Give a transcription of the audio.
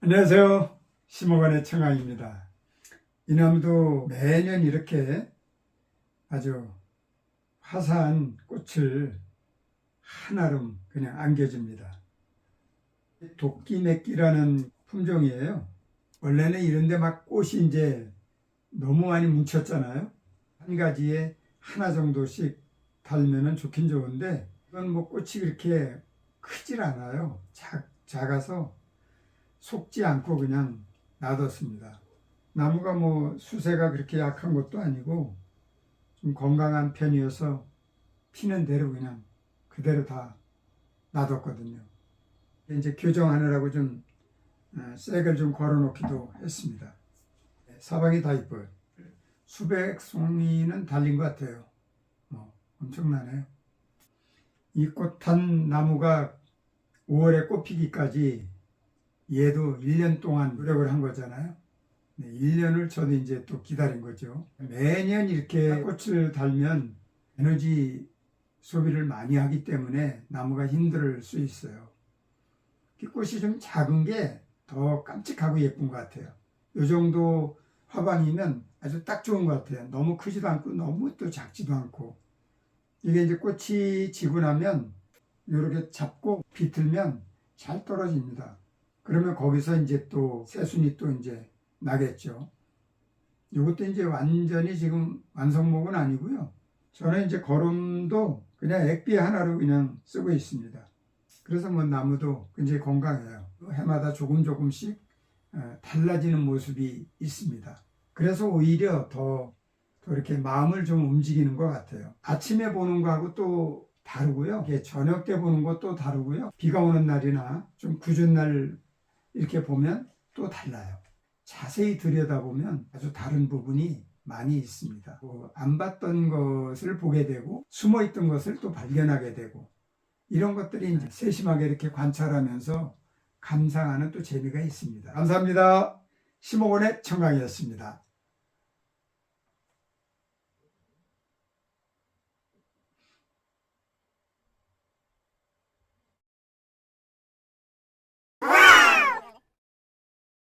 안녕하세요. 심호관의 청아입니다. 이 나무도 매년 이렇게 아주 화사한 꽃을 한아름 그냥 안겨줍니다. 도끼맥기라는 품종이에요. 원래는 이런데 막 꽃이 이제 너무 많이 뭉쳤잖아요. 한 가지에 하나 정도씩 달면은 좋긴 좋은데 이건 뭐 꽃이 그렇게 크질 않아요. 작, 작아서 속지 않고 그냥 놔뒀습니다. 나무가 뭐 수세가 그렇게 약한 것도 아니고 좀 건강한 편이어서 피는 대로 그냥 그대로 다 놔뒀거든요. 이제 교정하느라고 좀 어, 색을 좀 걸어놓기도 했습니다. 사방이 다 이뻐요. 수백 송이는 달린 것 같아요. 뭐 엄청나네요. 이 꽃 한 나무가 5월에 꽃피기까지 얘도 1년 동안 노력을 한 거잖아요. 네, 1년을 저도 이제 또 기다린 거죠. 매년 이렇게 꽃을 달면 에너지 소비를 많이 하기 때문에 나무가 힘들 수 있어요. 이 꽃이 좀 작은 게 더 깜찍하고 예쁜 것 같아요. 이 정도 화방이면 아주 딱 좋은 것 같아요. 너무 크지도 않고 너무 또 작지도 않고. 이게 이제 꽃이 지고 나면 이렇게 잡고 비틀면 잘 떨어집니다. 그러면 거기서 이제 또 새순이 또 이제 나겠죠. 이것도 이제 완전히 지금 완성목은 아니고요. 저는 이제 거름도 그냥 액비 하나로 그냥 쓰고 있습니다. 그래서 뭐 나무도 굉장히 건강해요. 해마다 조금 조금씩 어, 달라지는 모습이 있습니다. 그래서 오히려 더, 더 이렇게 마음을 좀 움직이는 것 같아요. 아침에 보는 거하고 또 다르고요. 저녁 때 보는 것도 다르고요. 비가 오는 날이나 좀 굳은 날 이렇게 보면 또 달라요. 자세히 들여다보면 아주 다른 부분이 많이 있습니다. 뭐안 봤던 것을 보게 되고 숨어 있던 것을 또 발견하게 되고 이런 것들이 세심하게 이렇게 관찰하면서 감상하는 또 재미가 있습니다. 감사합니다. 심호원의 청강이었습니다.